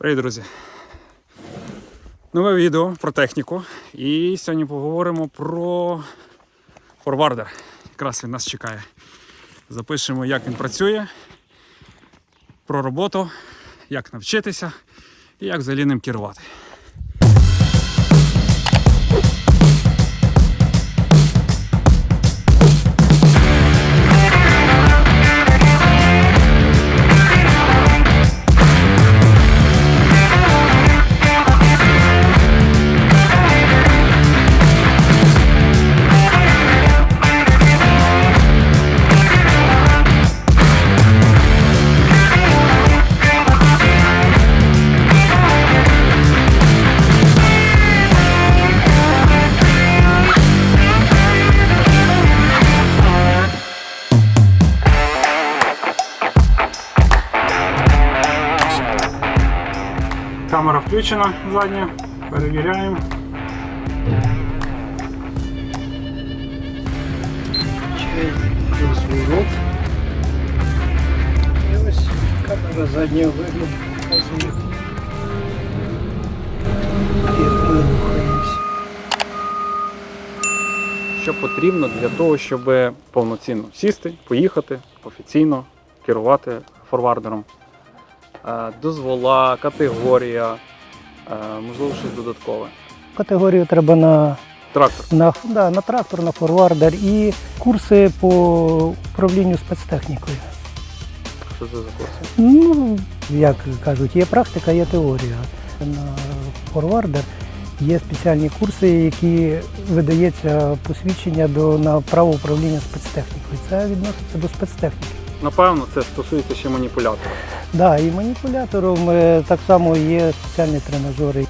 Привіт, друзі! Нове відео про техніку. І сьогодні поговоримо про форвардер. Якраз він нас чекає. Запишемо, як він працює, про роботу, як навчитися і як взагалі ним керувати. Включена задня. Перевіряємо. Ось камера заднього виду. Що потрібно для того, щоб повноцінно сісти, поїхати офіційно, керувати форвардером. Е, Дозвола, категорія, можливо, щось додаткове. Категорію треба на, Трактор. на, да, на трактор, на форвардер і курси по управлінню спецтехнікою. Що це за курси? Ну, як кажуть, є практика, є теорія. На форвардер є спеціальні курси, які видається посвідчення до, на право управління спецтехнікою. Це відноситься до спецтехніки. Напевно, це стосується ще маніпулятора. Да, і маніпулятором е, так само є спеціальні тренажери.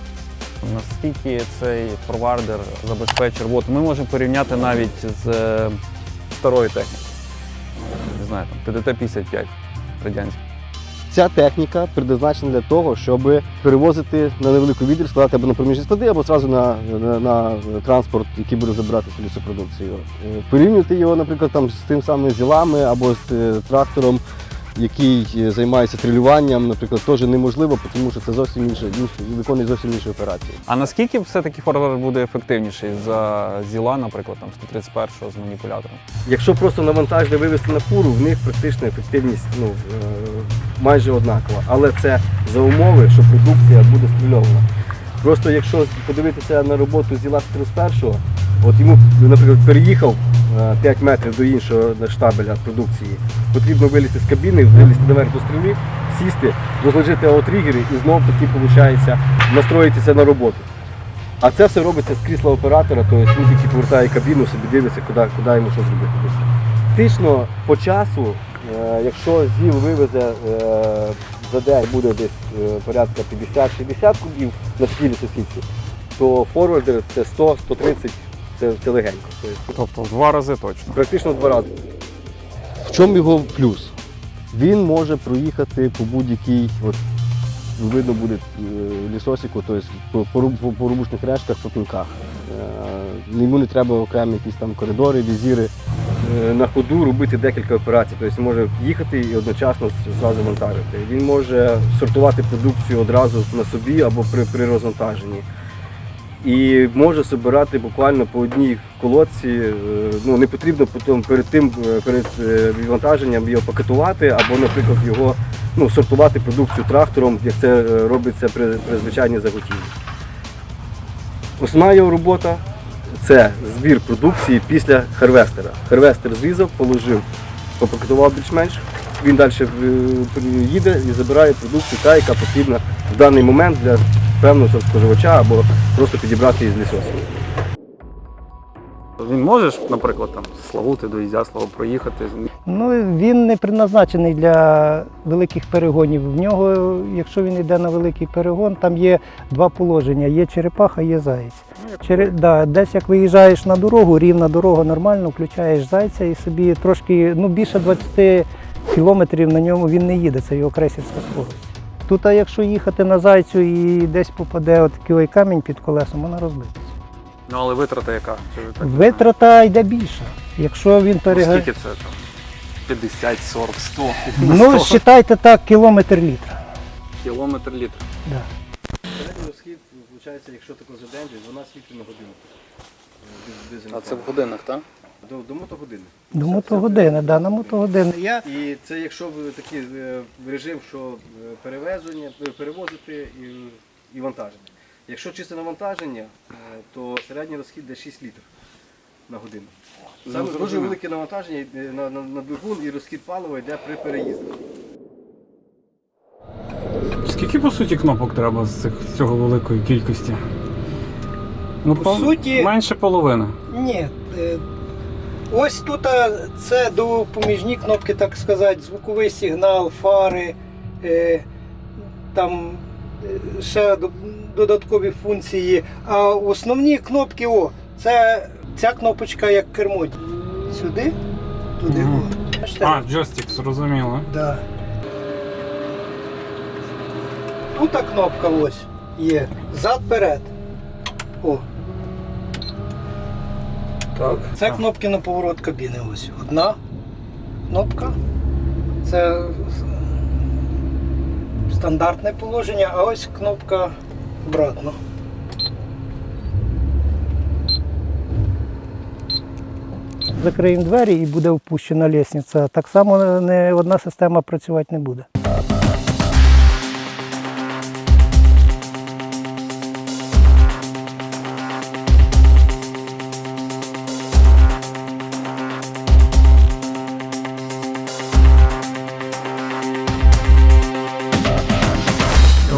Наскільки цей форвардер забезпечує роботу, ми можемо порівняти навіть з е, старою технікою. Не знаю, там ТДТ-55 радянський. Ця техніка предназначена для того, щоб перевозити на невелику відріз, складати або на проміжні склади, або зразу на, на, на транспорт, який буде забирати цю лісопродукцію. Е, Порівнювати його, наприклад, там, з тим самим зілами або з е, трактором, який е, займається трилюванням, наприклад, теж неможливо, тому що це зовсім інше, інше виконує зовсім інші операції. А наскільки все-таки форвардер буде ефективніший за зіла, наприклад, там 131 з маніпулятором? Якщо просто навантаження вивести на фуру, в них практична ефективність ну, е, майже однакова. Але це за умови, що продукція буде стрільована. Просто якщо подивитися на роботу зіла 31 от йому, наприклад, переїхав 5 метрів до іншого штабеля продукції, потрібно вилізти з кабіни, вилізти наверх до стріли, сісти, розложити аутригери і знову таки виходить настроїтися на роботу. А це все робиться з крісла оператора, тобто він тільки повертає кабіну, собі дивиться, куди, куди йому що зробити. Фактично по часу, е, якщо ЗІЛ вивезе е, за день буде десь е, порядка 50-60 кубів на такій лісосіці, то форвардер це 100-130, це, це легенько. Тобто, в два рази точно. практично в два рази. В чому його плюс? Він може проїхати по будь-якій, от, видно буде е, лісосіку, тобто по, по, по, по рубушних решках, по пінках. Е, Йому не треба окремі якісь там коридори, візіри. Е, На ходу робити декілька операцій. Тобто він може їхати і одночасно зразу вантажити. Він може сортувати продукцію одразу на собі або при, при розвантаженні. І може збирати буквально по одній колодці. Е, Ну не потрібно потім перед тим е, перед е, відвантаженням його пакетувати, або, наприклад, його ну, сортувати продукцію трактором, як це робиться при, при звичайній заготівлі. Основна його робота це збір продукції після харвестера. Харвестер зрізав, положив, попакетував більш-менш. Він далі їде і забирає продукцію, та, яка потрібна в даний момент для певного споживача або просто підібрати із лісосів. Він може, наприклад, там з Славути до Ізяслава проїхати. Ну, він не предназначений для великих перегонів. В нього, якщо він йде на великий перегон, там є два положення: є черепаха, є заєць. Чере... Да, десь як виїжджаєш на дорогу, рівна дорога нормально, включаєш зайця і собі трошки ну, більше 20 кілометрів на ньому він не їде, це його крейсерська скорость. Тут, а якщо їхати на зайцю і десь попаде такий камінь під колесом, вона розбитися. Ну але витрата яка? Чи ви так Витрата йде більше. Якщо він Ну, перегає. Скільки це там? 50, 40, 100. Ну, вважайте так, кілометр літра. Кілометр літр. Да. Середній розхід, виходить, якщо тако за день, десь 12 літрів на годину. Е, А це в годинах, так? До, до мотогодини. До мотогодини, да, на мотогодини. Я І це якщо ви такий е, режим, що е, перевезення, е, перевозити і, і вантаження. Якщо чисте навантаження, е, то середній розхід десь 6 літрів на годину. Саме дуже велике навантаження йде на, на, на двигун і розхід палива йде при переїзді. Скільки по суті кнопок треба з цих, з цього великої кількості? Ну, По суті- менше половини. Ні. е, Ось тут це допоміжні кнопки, так сказати, звуковий сигнал, фари, е, там е, ще додаткові функції. А основні кнопки, о, це ця кнопочка як кермо. Сюди, туди. Бачите? А, джойстик, зрозуміло. Да. Тут кнопка ось є. Зад-перед. О. Так. Це кнопки на поворот кабіни. Ось. Одна кнопка. Це стандартне положення, а ось кнопка обратно. Закриємо двері і буде впущена лісниця. Так само не одна система працювати не буде.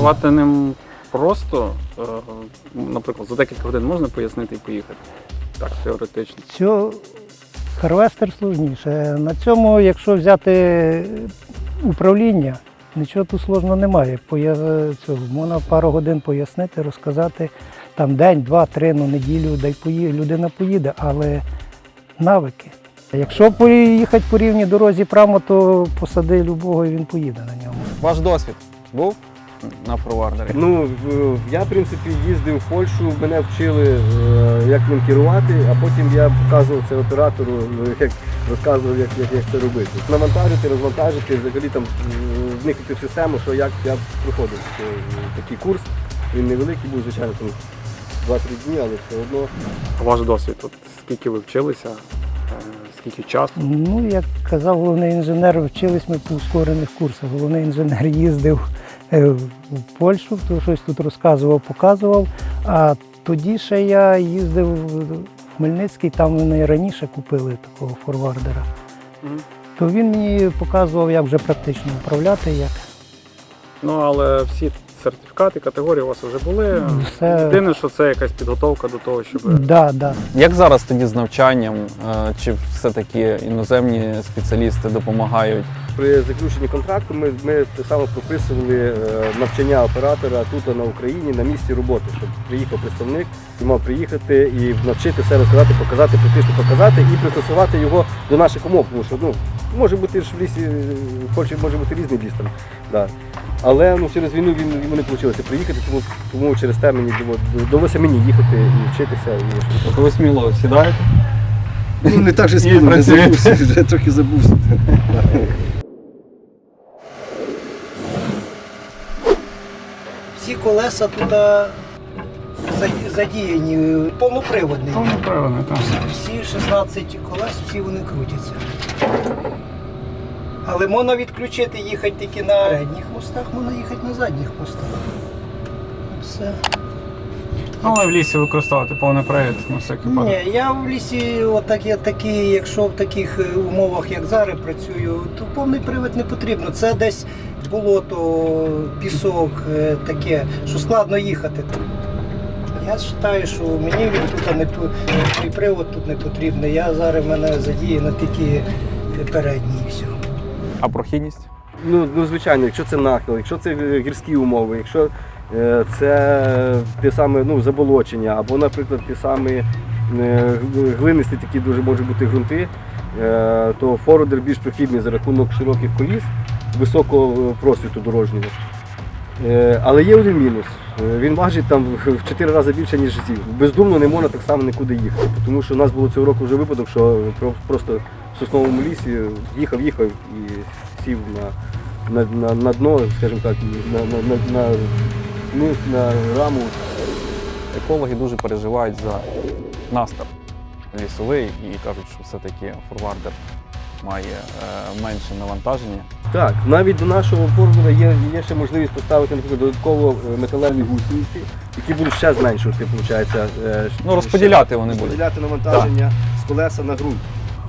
Керувати ним просто, е, наприклад, за декілька годин можна пояснити і поїхати. Так, теоретично. Цього харвестер сложніше. На цьому, якщо взяти управління, нічого тут сложного немає. Поя- Цього, можна пару годин пояснити, розказати. Там день, два, три, ну неділю, дай пої... людина поїде, але навики. Якщо поїхати по рівній дорозі прямо, то посади любого і він поїде на ньому. Ваш досвід був на провардері? Ну, я, в принципі, їздив в Польщу, мене вчили, е, як ним керувати, а потім я показував це оператору, ну, як розказував, як, як, як це робити. Навантажити, розвантажити, взагалі там е, вникнути в систему, що як я проходив е, такий курс. Він невеликий був, звичайно, там 2-3 дні, але все одно. Ваш досвід, от скільки ви вчилися, е, скільки часу? Ну, як казав головний інженер, вчились ми по ускорених курсах. Головний інженер їздив е, в Польщу, то щось тут розказував, показував. А тоді ще я їздив в Хмельницький, там вони раніше купили такого форвардера. То він мені показував, як вже практично управляти, як Ну, але всі сертифікати, категорії у вас вже були. Все. Єдине, що це якась підготовка до того, щоб. да, да. Як зараз тоді з навчанням? Е, Чи все-таки іноземні спеціалісти допомагають? При заключенні контракту ми, ми те саме прописували е, навчання оператора тут на Україні на місці роботи, щоб приїхав представник і мав приїхати і навчити все розказати, показати, практично показати і пристосувати його до наших умов. Тому що ну, може бути ж в лісі, е, Польщі може бути різний ліс там. Да. Але ну, через війну він, йому не вийшло приїхати, тому, тому через те мені довелося мені їхати і вчитися. І, Тобто ви сміло сідаєте? ну, не так же спільно, вже забувся, вже трохи забувся. Всі колеса тут задіяні, повноприводні. Повноприводне, так. Всі 16 колес, всі вони крутяться. Але можна відключити, їхати тільки на передніх мостах, можна їхати на задніх мостах. Все. Ну, Але в лісі використовувати повний привід на всякий випадок. Ні, я в лісі, отак, я такий, якщо в таких е, умовах, як зараз працюю, то повний привід не потрібно. Це десь болото, пісок, е, таке, що складно їхати. Я вважаю, що мені він тут не той привод тут не потрібний. Я зараз мене задіяно тільки передній і все. А прохідність? Ну, ну, звичайно, якщо це нахил, якщо це гірські умови, якщо е, це те саме ну, заболочення, або, наприклад, ті самі е, глинисті такі дуже можуть бути ґрунти, е, то форвардер більш прохідний за рахунок широких коліс, високого е, просвіту дорожнього. Е, Але є один мінус. Він важить там в 4 рази більше, ніж зів. Бездумно не можна так само нікуди їхати. Тому що у нас було цього року вже випадок, що просто в сосновому лісі їхав, їхав і сів на на, на, на дно, скажімо так, на, на, на, на, на раму. Екологи дуже переживають за настав лісовий і кажуть, що все-таки форвардер має е, менше навантаження. Так, навіть до нашого формула є, є ще можливість поставити, наприклад, додатково е, металеві гусениці, які будуть ще зменшувати, виходить, е, Ну, розподіляти вони будуть. розподіляти навантаження з колеса на ґрунт.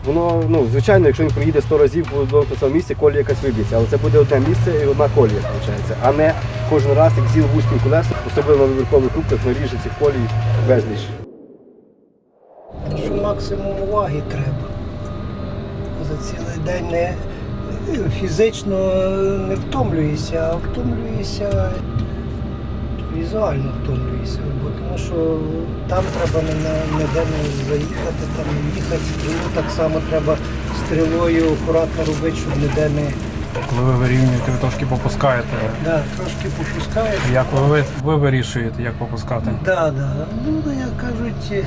Воно, ну, звичайно, якщо він проїде 100 разів по одному того самого місця, колія якась виб'ється, але це буде одне місце і одна колія, виходить, а не кожен раз, як з'їв вузьким колесом, особливо на вибіркових кубках, наріже цих колій безліч. Що максимум уваги треба. За цілий день не фізично не втомлюєшся, а втомлюєшся візуально втомлюєшся. Бо тому що там треба не, на- не заїхати, там їхати, стрілу так само треба стрілою акуратно робити, щоб ніде не Коли ви вирівнюєте, ви трошки попускаєте. да, трошки попускаєш. Як ви, ви вирішуєте, як попускати? Да, да. Ну, як кажуть,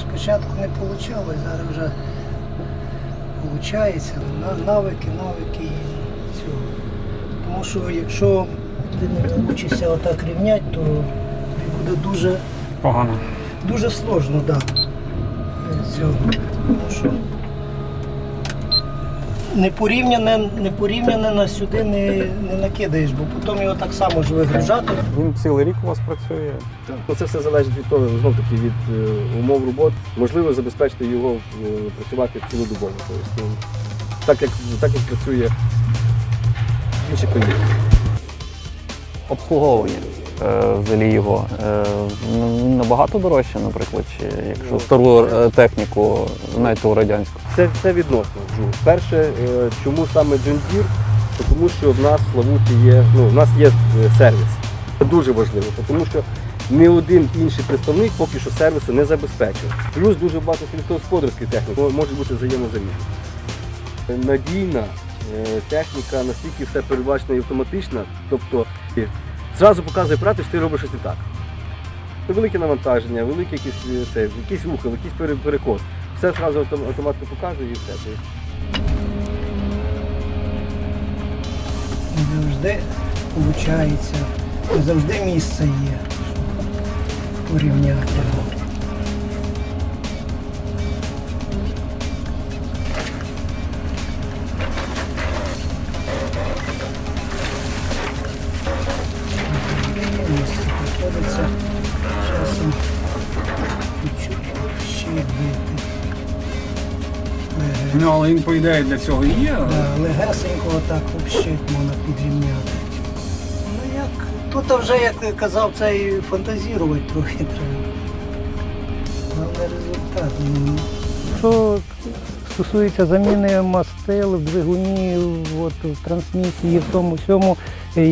спочатку не вийшло, зараз вже виходить. Навики, навики цього. Тому що якщо ти не навчишся отак рівняти, то буде дуже, Погано. дуже сложно, да. е, Цього. Тому що непорівняне, непорівняне на сюди не, не накидаєш, бо потім його так само ж вигружати. Він цілий рік у вас працює. Ну, це все залежить від того, знов таки від е, умов роботи. Можливо забезпечити його е, працювати цілодобово. Тобто, ну, так, як, так як працює інші колії. Обслуговування взагалі його е, набагато дорожче, наприклад, чи якщо стару е, техніку, навіть ту радянську. Це, це відносно. Джу. Перше, е, чому саме Deere? Тому що в нас в є, ну, в нас є е, сервіс. Це дуже важливо, тому що ні один інший представник поки що сервісу не забезпечив. Плюс дуже багато сільськогосподарської техніки може бути взаємозамінна. Надійна е, техніка, настільки все передбачена і автоматична, тобто е, зразу показує оператор, що ти робиш щось не так. Це велике навантаження, великий якийсь, е, це, якийсь ухил, якийсь перекос. Все одразу автом- автоматно показує і все. Не завжди виходить, завжди місце є, щоб порівняти. Ну, але він, по ідеї, для цього і є. Да, легесенько отак взагалі можна підрівняти. Ну як, тут вже, як казав, це і фантазірувати трохи треба. Головне результат. Ну, Що стосується заміни мастил в двигуні, от, в трансмісії, в тому всьому,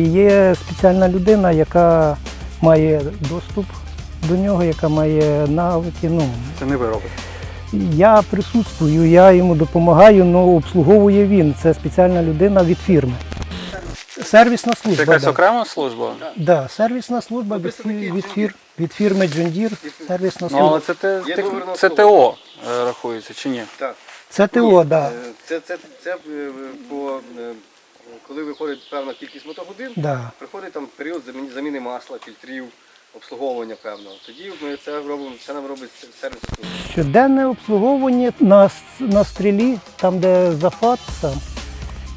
є спеціальна людина, яка має доступ до нього, яка має навики. Ну, Це не ви робите. Я присутствую, я йому допомагаю, але обслуговує він. Це спеціальна людина від фірми. Сервісна служба. да. окрема служба? Да, сервісна служба від, від, фір, від фірми John Deere. Сервісна Ну, але служба. це, те, те- це. ТО е, рахується чи ні? Це ТО, да. Це, це, це е, по, е, коли виходить певна кількість мотогодин, Да. приходить там період заміни, заміни масла, фільтрів, обслуговування певного. Тоді ми це робимо, це нам робить сервіс. Щоденне обслуговування на, на стрілі, там де зафат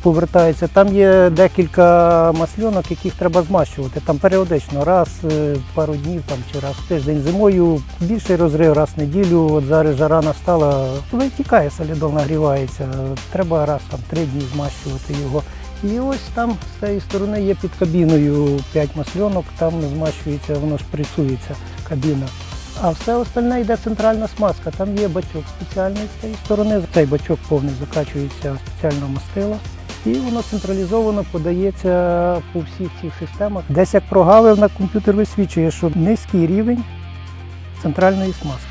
повертається, там є декілька масльонок, яких треба змащувати. Там періодично, раз е, пару днів там, чи раз в тиждень зимою більший розрив, раз в неділю. От зараз жара настала, витікає солідол, нагрівається. Треба раз там три дні змащувати його. І ось там з цієї сторони є під кабіною 5 масльонок, там змащується, воно шприцується кабіна. А все остальне йде центральна смазка. Там є бачок спеціальний з цієї сторони. Цей бачок повний закачується спеціальна мастила. І воно централізовано подається по всіх цих системах. Десь як прогавив на комп'ютер висвічує, що низький рівень центральної смазки.